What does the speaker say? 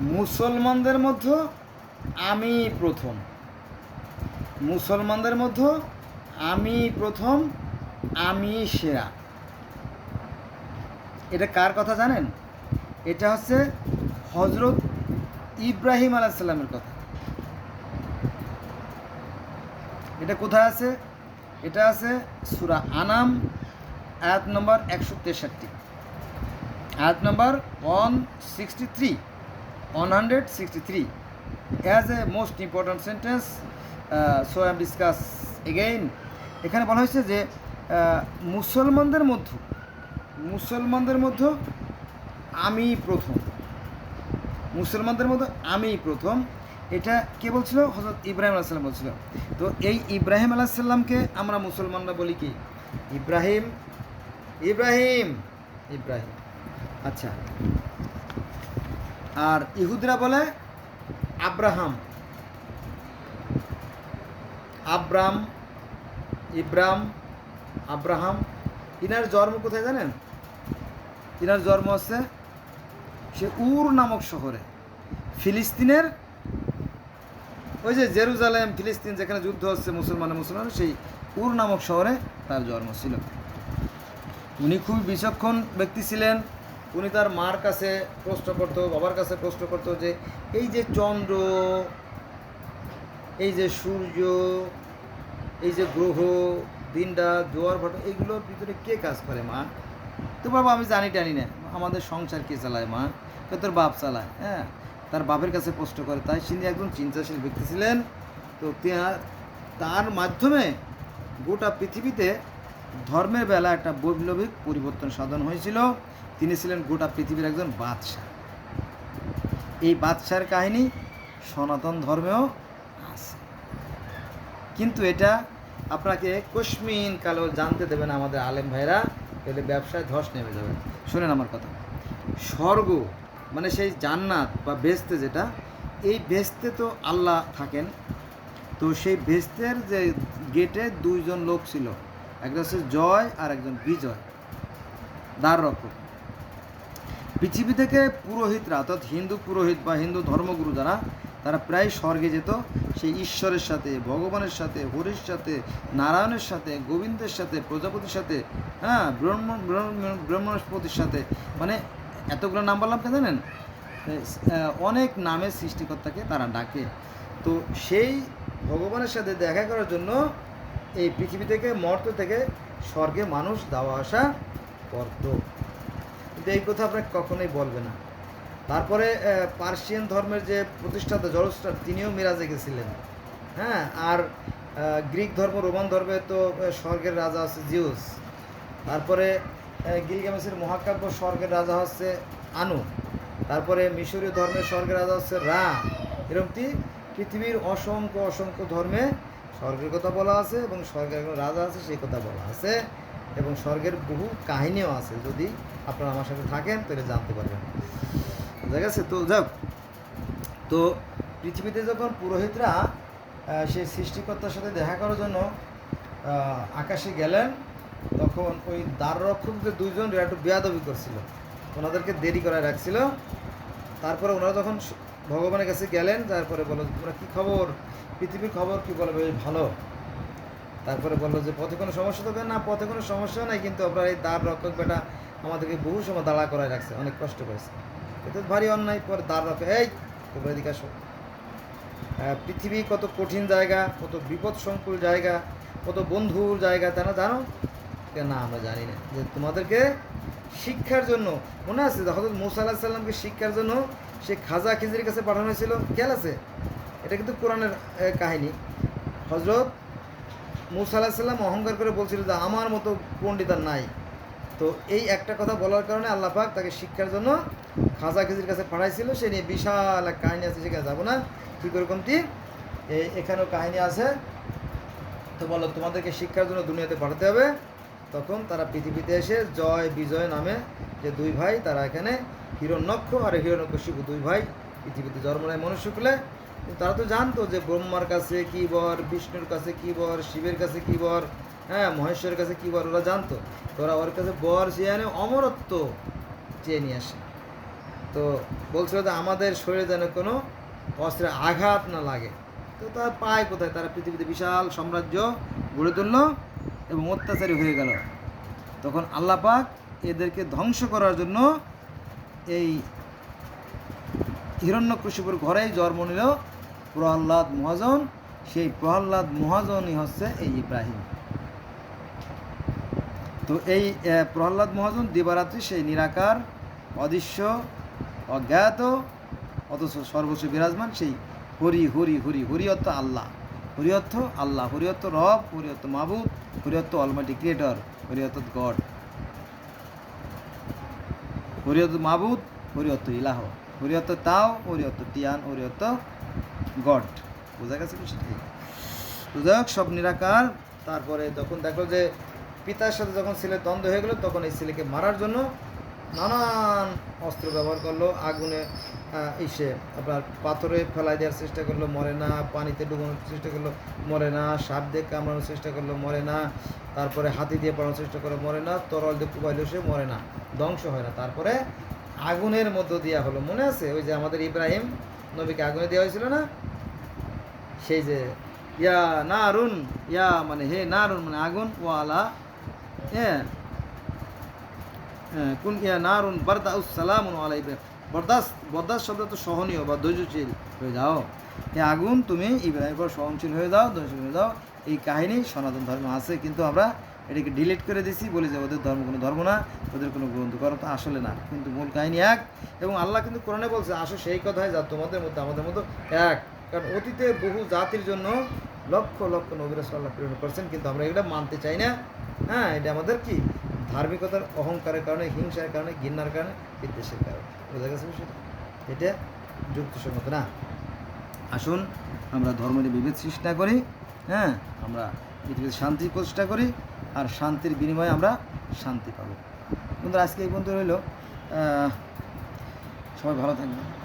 মুসলমানদের মধ্যে আমি প্রথম। মুসলমানদের মধ্যে আমি প্রথম, আমি সেরা। এটা কার কথা জানেন? এটা হচ্ছে হজরত ইব্রাহিম আলাইসাল্লামের কথা। এটা কোথায় আছে? এটা আছে সুরা আনাম, আয়াত নম্বর একশো তেষট্টি। আয়াত নম্বর one sixty three one hundred sixty three as a most important sentence so I discuss again এখানে বলা হয়েছে যে আহ, মুসলমানদের মধ্যে মুসলমানদের মধ্যে আমি প্রথম। মুসলমানদের মধ্যে আমি প্রথম। এটা কে বলছিল? হজরত ইব্রাহিম আলাইসাল্লাম বলছিল। তো এই ইব্রাহিম আলাইসাল্লামকে আমরা মুসলমানরা বলি কি? ইব্রাহিম ইব্রাহিম ইব্রাহিম। আচ্ছা। আর ইহুদরা বলে আব্রাহাম। Abram, ইব্রাম, Abraham. ইনার জন্ম কোথায় জানেন? ইনার জন্ম হচ্ছে সে উর নামক শহরে। ফিলিস্তিনের ওই যে জেরুজালেম, ফিলিস্তিন যেখানে যুদ্ধ হচ্ছে মুসলমান মুসলমান, সেই উর নামক শহরে তার জন্ম ছিল। উনি খুবই বিচক্ষণ ব্যক্তি ছিলেন। উনি তার মার কাছে প্রশ্ন করতো, বাবার কাছে প্রশ্ন করতো যে, এই যে চন্দ্র, এই যে সূর্য, এই যে গ্রহ, দিনটা, জোয়ার, ভাটা, এইগুলোর ভিতরে কে কাজ করে মা? তো বাবা, আমি জানি টানি না, আমাদের সংসার কে চালায় মা? তো তোর বাপ চালায় হ্যাঁ? তার বাপের কাছে প্রশ্ন করে, তাই তিনি একজন চিন্তাশীল ব্যক্তি ছিলেন। তে- তার মাধ্যমে গোটা পৃথিবীতে ধর্মের বেলা একটা বৈপ্লবিক পরিবর্তন সাধন হয়েছিল। তিনি ছিলেন গোটা পৃথিবীর একজন বাদশাহ। এই বাদশার কাহিনী সনাতন ধর্মেও আছে। কিন্তু এটা আপনাকে কশ্মিন কালো জানতে দেবে না আমাদের আলেম ভাইরা, তাহলে ব্যবসায় ধস নেমে যাবে। শোনেন আমার কথা। স্বর্গ মানে সেই জান্নাত বা বেস্তে যেটা, এই বেস্তে তো আল্লাহ থাকেন। তো সেই বেস্তের যে গেটে দুইজন লোক ছিল। একজন হচ্ছে জয় আর একজন বিজয়। দ্বার রক্ষক। পৃথিবী থেকে পুরোহিতরা, অর্থাৎ হিন্দু পুরোহিত বা হিন্দু ধর্মগুরু যারা, তারা প্রায় স্বর্গে যেত। সেই ঈশ্বরের সাথে, ভগবানের সাথে, হরির সাথে, নারায়ণের সাথে, গোবিন্দের সাথে, প্রজাপতির সাথে হ্যাঁ ব্রহ্ম, ব্রহ্ম- ব্রহ্মস্পতির সাথে। মানে এতগুলো নাম বললাম কেন জানেন? অনেক নামের সৃষ্টিকর্তাকে তারা ডাকে। তো সেই ভগবানের সাথে দেখা করার জন্য এই পৃথিবী থেকে, মর্ত থেকে স্বর্গে মানুষ যাওয়া আসা করতো। কিন্তু এই কথা আপনাকে কখনোই বলবে না। তারপরে পার্সিয়ান ধর্মের যে প্রতিষ্ঠাতা জরস্টার তিনিও মিরাজে গেছিলেন। হ্যাঁ? আর গ্রিক ধর্ম, রোমান ধর্মে তো স্বর্গের রাজা আছে জিউস। তারপরে গিলগামেসের মহাকাব্য স্বর্গের রাজা হচ্ছে আনু। তারপরে মিশরীয় ধর্মের স্বর্গের রাজা হচ্ছে রা। এরকমটি পৃথিবীর অসংখ্য অসংখ্য ধর্মে স্বর্গের কথা বলা আছে এবং স্বর্গের রাজা আছে, সেই কথা বলা আছে। এবং স্বর্গের বহু কাহিনীও আছে। যদি আপনারা আমার সাথে থাকেন, তাহলে জানতে পারবেন। ঠিক আছে? তো যাক। তো পৃথিবীতে যখন পুরোহিতরা সেই সৃষ্টিকর্তার সাথে দেখা করার জন্য আকাশে গেলেন, তখন ওই দ্বার রক্ষকদের দুইজন একটু বেয়াদবি করছিল। ওনাদেরকে দেরি করায় রাখছিল। তারপরে ওনারা যখন ভগবানের কাছে গেলেন, তারপরে বলো তোমরা কী খবর? পৃথিবীর খবর কী বলো বেশ ভালো। তারপরে বলল যে, পথে কোনো সমস্যা তো না, পথে কোনো সমস্যা নাই, কিন্তু আপনার এই দ্বার রক্ষক বেটা আমাদেরকে বহু সময় দাঁড়া করায় রাখছে, অনেক কষ্ট করেছে এটা তো ভারী অন্যায়, পরে দ্বার রক্ষক এই, তোমরা এদিকে আসো। পৃথিবী কত কঠিন জায়গা, কত বিপদ সংকুল জায়গা, কত বন্ধুর জায়গা তারা জানো? না, আমরা জানি না। যে তোমাদেরকে শিক্ষার জন্য, মনে আছে হজরত মুসা আল্লাহ সাল্লামকে শিক্ষার জন্য সে খাজা খিজির কাছে পাঠানো হয়েছিল? খেয়াল আছে? এটা কিন্তু কোরআনের কাহিনী। হজরত মুসা আল্লাহ সাল্লাম অহংকার করে বলছিল যে আমার মতো পণ্ডিত আর নাই। তো এই একটা কথা বলার কারণে আল্লাহ পাক তাকে শিক্ষার জন্য খাজা খিজির কাছে পাঠাইছিল। সে নিয়ে বিশাল এক কাহিনী আছে, সেখানে যাব না। ঠিক ওরকমটি এখানেও কাহিনী আছে। তো বলো, তোমাদেরকে শিক্ষার জন্য দুনিয়াতে পাঠাতে হবে। তখন তারা পৃথিবীতে এসে জয় বিজয় নামে যে দুই ভাই, তারা এখানে হিরণ্যক্ষ আর হিরণ্যকশিপু দুই ভাই পৃথিবীতে জন্ম নেয় মনুষ্যকুলে তারা তো জানতো যে ব্রহ্মার কাছে কী বর, বিষ্ণুর কাছে কী বর, শিবের কাছে কী বর হ্যাঁ মহেশ্বরের কাছে কী বর, ওরা জানতো। তো ওরা ওর কাছে বর চেয়ে আনে অমরত্ব চেয়ে নিয়ে আসে। তো বলছিল যে আমাদের শরীরে যেন কোনো অস্ত্রের আঘাত না লাগে। তো তার পায় কোথায়? তারা পৃথিবীতে বিশাল সাম্রাজ্য গড়ে তুলল এবং অত্যাচারী হয়ে গেল। তখন আল্লাহ পাক এদেরকে ধ্বংস করার জন্য এই হিরণ্যকশিপুর ঘরেই জন্ম নিল। প্রহ্লাদ মহাজন, সেই প্রহ্লাদ মহাজনই হচ্ছে এই ইব্রাহিম। তো এই প্রহ্লাদ মহাজন দিবারাত্রি সেই নিরাকার, অদৃশ্য, অজ্ঞাত, অথচ সর্বস্ব বিরাজমান সেই হরি হরি হরি হরি অর্থ আল্লাহ। হরি অর্থ আল্লাহ হরি অর্থ রব হরি অর্থ মাবুদ হরি অর্থ অলমাইটি ক্রিয়েটর হরি অর্থ গড। হরি অর্থ মাবুদ হরি ইলাহ হরি তাও হরি অর্থ টিয়ান হরি অর্থ গড। বোঝা গেছে বিষয়টি তো যাই হোক, সব নিরাকার। তারপরে তখন দেখল যে পিতার সাথে যখন ছেলের দ্বন্দ্ব হয়ে গেলো তখন এই ছেলেকে মারার জন্য নানান অস্ত্র ব্যবহার করল আগুনে ইসে। আপনার পাথরে ফেলাই দেওয়ার চেষ্টা করল মরে না। পানিতে ডুবানোর চেষ্টা করল মরে না। সাপ দিয়ে কামড়ানোর চেষ্টা করল মরে না। তারপরে হাতি দিয়ে পড়ানোর চেষ্টা করল মরে না। তরল দিয়ে কুবাইলো সে মরে না। ধ্বংস হয় না। তারপরে আগুনের মধ্য দেওয়া হলো। মনে আছে? ওই যে আমাদের ইব্রাহিম নবীকে আগুনে দেওয়া হয়েছিল না? সেই যে, ইয়া নারুন, ইয়া মানে হে নারুন মানে আগুন, ওয়ালা হ্যাঁ কোন, ইয়া নারুন, বারদা সালাম আলা ইব্রাহিম শব্দ তো সহনীয় বা ধৈর্যশীল হয়ে যাও। হে আগুন, তুমি ইব্রাহিম সহনশীল হয়ে যাও, ধৈর্যশীল হয়ে যাও। এই কাহিনী সনাতন ধর্ম আছে, কিন্তু আমরা এটাকে ডিলিট করে দিছি, বলি যে ওদের ধর্ম কোনো ধর্ম না, ওদের কোনো গ্রন্থ কারণ তো আসলে না। কিন্তু মূল কাহিনী এক, এবং আল্লাহ কিন্তু কোরআনে বলছে, আসো সেই কথাই যা তোমাদের মধ্যে, আমাদের মধ্যে এক। কারণ অতীতে বহু জাতির জন্য লক্ষ লক্ষ নবীর আল্লাহ প্রেরণ করছেন, কিন্তু আমরা এগুলো মানতে চাই না। হ্যাঁ এটা আমাদের কি? ধার্মিকতার অহংকারের কারণে, হিংসার কারণে, ঘৃণার কারণে, বিদ্বেষের কারণে। বোঝা গেছে বিষয়টা? এটা যুক্তিসঙ্গত না। আসুন, আমরা ধর্মের বিভেদ সৃষ্টি করি হ্যাঁ আমরা পৃথিবীতে শান্তি প্রতিষ্ঠা করি, আর শান্তির বিনিময়ে আমরা শান্তি পাবো। কিন্তু আজকে এই পর্যন্ত রইল। সবাই ভালো থাকবেন।